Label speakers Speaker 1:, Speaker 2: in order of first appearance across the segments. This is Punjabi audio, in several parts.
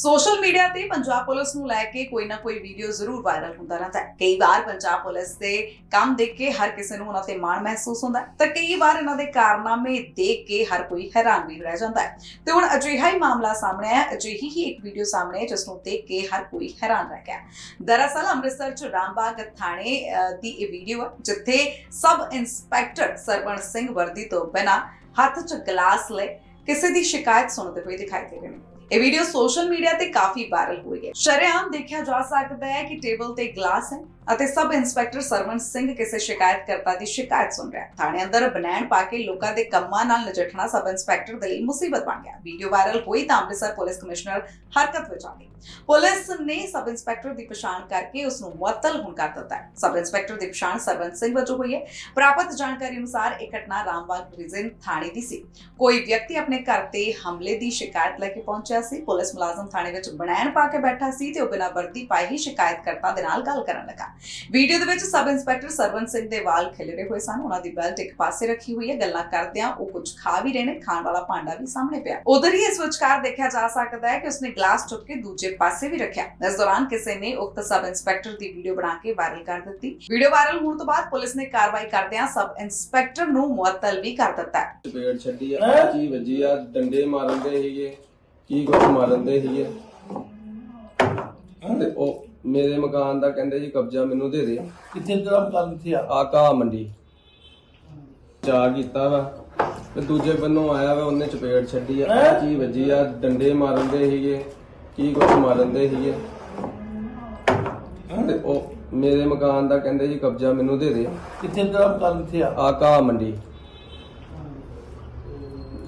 Speaker 1: ਸੋਸ਼ਲ ਮੀਡੀਆ ਤੇ ਪੰਜਾਬ ਪੁਲਿਸ ਨੂੰ ਲੈ ਕੇ ਕੋਈ ਨਾ ਕੋਈ ਵੀਡੀਓ ਜ਼ਰੂਰ ਵਾਇਰਲ ਹੁੰਦਾ ਰਹਿੰਦਾ ਹੈ। ਕਈ ਵਾਰ ਪੰਜਾਬ ਪੁਲਿਸ ਦੇ ਕੰਮ ਦੇਖ ਕੇ ਹਰ ਕਿਸੇ ਨੂੰ ਉਹਨਾਂ ਤੇ ਮਾਣ ਮਹਿਸੂਸ ਹੁੰਦਾ ਹੈ। ਤਾਂ ਕਈ ਵਾਰ ਇਹਨਾਂ ਦੇ ਕਾਰਨਾਮੇ ਦੇਖ ਕੇ ਹਰ ਕੋਈ ਹੈਰਾਨ ਵੀ ਰਹਿ ਜਾਂਦਾ ਹੈ। ਤੇ ਹੁਣ ਅਜਿਹਾ ਹੀ ਮਾਮਲਾ ਸਾਹਮਣੇ ਆਇਆ ਅਜਿਹੀ ਹੀ ਇੱਕ ਵੀਡੀਓ ਸਾਹਮਣੇ ਆਈ ਜਿਸ ਨੂੰ ਦੇਖ ਕੇ ਹਰ ਕੋਈ ਹੈਰਾਨ ਰਹਿ ਗਿਆ ਦਰਅਸਲ ਅੰਮ੍ਰਿਤਸਰ ਚ ਰਾਮਬਾਗ ਥਾਣੇ ਦੀ ਇਹ ਵੀਡੀਓ ਹੈ, ਜਿੱਥੇ ਸਬ ਇੰਸਪੈਕਟਰ ਸਰਵਣ ਸਿੰਘ ਵਰਦੀ ਤੋਂ ਬਿਨਾਂ ਹੱਥ 'ਚ ਗਲਾਸ ਲੈ ਕਿਸੇ ਦੀ ਸ਼ਿਕਾਇਤ ਸੁਣਦੇ ਹੋਏ ਦਿਖਾਈ ਦੇ ਰਹੇ ਨੇ। ਇਹ ਵੀਡੀਓ ਸੋਸ਼ਲ ਮੀਡੀਆ ਤੇ ਕਾਫੀ ਵਾਇਰਲ ਹੋਈ ਹੈ ਸ਼ਰੇਆਮ ਦੇਖਿਆ ਜਾ ਸਕਦਾ ਹੈ ਕਿ ਟੇਬਲ ਤੇ ਗਲਾਸ ਹੈ ਅਤੇ ਸਬ ਇੰਸਪੈਕਟਰ ਸਰਵਨ ਸਿੰਘ ਕਿਸੇ ਸ਼ਿਕਾਇਤਕਰਤਾ ਦੀ ਸ਼ਿਕਾਇਤ ਸੁਣ ਰਿਹਾ ਹੈ ਥਾਣੇ ਅੰਦਰ ਬਨੈਣ ਪਾ ਕੇ ਲੋਕਾਂ ਦੇ ਕੰਮਾਂ ਨਾਲ ਨਜਿੱਠਣਾ ਸਬ ਇੰਸਪੈਕਟਰ ਦੇ ਲਈ ਮੁਸੀਬਤ ਬਣ ਗਿਆ ਵੀਡੀਓ ਵਾਇਰਲ ਹੋਈ ਤਾਂ ਅੰਮ੍ਰਿਤਸਰ ਪੁਲਿਸ ਕਮਿਸ਼ਨਰ ਹਰਕਤ ਵਿੱਚ ਆ ਗਈ ਪੁਲਿਸ ਨੇ ਸਬ ਇੰਸਪੈਕਟਰ ਦੀ ਪਛਾਣ ਕਰਕੇ ਉਸ ਨੂੰ ਮੁਅੱਤਲ ਹੁਣ ਕਰ ਦਿੱਤਾ ਹੈ ਸਬ ਇੰਸਪੈਕਟਰ ਦੀ ਪਛਾਣ ਸਰਵਨ ਸਿੰਘ ਵਜੋਂ ਹੋਈ ਹੈ ਪ੍ਰਾਪਤ ਜਾਣਕਾਰੀ ਅਨੁਸਾਰ ਇਹ ਘਟਨਾ ਰਾਮਬਾਗ ਰੀਜਨ ਥਾਣੇ ਦੀ ਸੀ ਕੋਈ ਵਿਅਕਤੀ ਆਪਣੇ ਘਰ ਤੇ ਹਮਲੇ ਦੀ ਸ਼ਿਕਾਇਤ ਲੈ ਕੇ ਪਹੁੰਚਿਆ ਸੀ। ਪੁਲਿਸ ਮੁਲਾਜ਼ਮ ਥਾਣੇ ਵਿੱਚ ਬਣੈਣ ਪਾ ਕੇ ਬੈਠਾ ਸੀ ਤੇ ਉਹ ਬਿਨਾਂ ਵਰਦੀ ਪਾਏ ਹੀ ਸ਼ਿਕਾਇਤਕਰਤਾ ਦੇ ਨਾਲ ਗੱਲ ਕਰਨ ਲੱਗਾ। ਵੀਡੀਓ ਦੇ ਵਿੱਚ ਸਬ ਇੰਸਪੈਕਟਰ ਸਰਵਨ ਸਿੰਘ ਦੇ ਵਾਲ ਖਿਲਰੇ ਹੋਏ ਸਨ। ਉਹਨਾਂ ਦੀ ਬੈਲਟ ਇੱਕ ਪਾਸੇ ਰੱਖੀ ਹੋਈ ਹੈ। ਗੱਲਾਂ ਕਰਦਿਆਂ ਉਹ ਕੁਝ ਖਾ ਵੀ ਰਹੇ ਨੇ। ਖਾਣ ਵਾਲਾ ਭਾਂਡਾ ਵੀ ਸਾਹਮਣੇ ਪਿਆ। ਉਧਰ ਹੀ ਇਸ ਵਿਚਕਾਰ ਦੇਖਿਆ ਜਾ ਸਕਦਾ ਹੈ ਕਿ ਉਸਨੇ ਗਲਾਸ ਚੁੱਕ ਕੇ ਦੂਜੇ ਪਾਸੇ ਵੀ ਰੱਖਿਆ। ਇਸ ਦੌਰਾਨ ਕਿਸੇ ਨੇ ਉਕਤ ਸਬ ਇੰਸਪੈਕਟਰ ਦੀ ਵੀਡੀਓ ਬਣਾ ਕੇ ਵਾਇਰਲ ਕਰ ਦਿੱਤੀ। ਵੀਡੀਓ ਵਾਇਰਲ ਹੋਣ ਤੋਂ ਬਾਅਦ ਪੁਲਿਸ ਨੇ ਕਾਰਵਾਈ ਕਰਦਿਆਂ ਸਬ ਇੰਸਪੈਕਟਰ ਨੂੰ ਮੁਅੱਤਲ ਵੀ ਕਰ ਦਿੱਤਾ ਹੈ।
Speaker 2: ਚਪੇੜ ਛੱਡੀ ਆ ਆਹ ਵੱਜੀ ਆ, ਡੰਡੇ ਮਾਰਨ ਦੇ ਸੀਗੇ। ਕੀ ਕੁਛ ਮਾਰਨ ਦੇ ਸੀਗੇ? ਤੇ ਉਹ ਮੇਰੇ ਮਕਾਨ ਦਾ ਕਹਿੰਦੇ ਜੀ ਕਬਜ਼ਾ ਮੈਨੂੰ ਦੇ ਦੇ।
Speaker 3: ਕਿੱਥੇ ਤੇਰਾ ਮਕਾਨ ਕਿੱਥੇ ਆ?
Speaker 2: ਆ ਘਾਹ ਮੰਡੀ। ਚਾ ਕੀਤਾ ਵਾ। ਤੇ ਦੂਜੇ ਬੰਨੋਂ ਆਇਆ ਵਾ ਉਹਨੇ ਚਪੇੜ ਛੱਡੀ ਆ। ਆਹ ਚੀਜ਼ ਵੱਜੀ ਆ ਡੰਡੇ ਮਾਰਨ ਦੇ ਸੀਗੇ। ਕੀ ਕੁਛ ਮਾਰਨ ਦੇ ਸੀਗੇ? ਤੇ ਉਹ ਮੇਰੇ ਮਕਾਨ ਦਾ ਕਹਿੰਦੇ ਜੀ ਕਬਜ਼ਾ ਮੈਨੂੰ ਦੇ ਦੇ।
Speaker 3: ਕਿੱਥੇ ਤੇਰਾ ਮਕਾਨ ਕਿੱਥੇ ਆ?
Speaker 2: ਆ ਘਾਹ ਮੰਡੀ।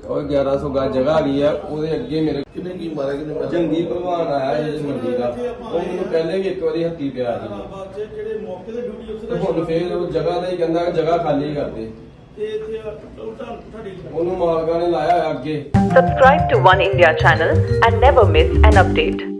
Speaker 2: ਉਹ 1100 ਗਜ ਜਗ੍ਹਾ ਗਈ ਆ ਉਹਦੇ ਅੱਗੇ ਮੇਰੇ
Speaker 3: ਕਿੰਨੇ ਕੀ ਮਾਰਿਆ ਕਿੰਨੇ ਮਾਰਿਆ
Speaker 2: ਜੰਗੀ ਭਲਵਾਨ ਆਇਆ ਇਸ ਮੰਡੀ ਦਾ। ਉਹ ਮੈਨੂੰ ਪਹਿਲੇ ਵੀ ਇੱਕ ਵਾਰੀ ਹੱਥੀ ਪਿਆ ਸੀ।
Speaker 3: ਜਿਹੜੇ ਮੌਕੇ ਤੇ ਡਿਊਟੀ
Speaker 2: ਤੇ ਹੁਣ ਫੇਰ ਉਹ ਜਗ੍ਹਾ ਦਾ ਹੀ ਕਹਿੰਦਾ ਜਗ੍ਹਾ ਖਾਲੀ ਕਰ ਦੇ
Speaker 3: ਤੇ ਇੱਥੇ ਤੁਹਾਡੀ
Speaker 2: ਉਹਨੂੰ ਮਾਲਕਾਂ ਨੇ ਲਾਇਆ ਅੱਗੇ।
Speaker 4: Subscribe to One India channel and never miss an update.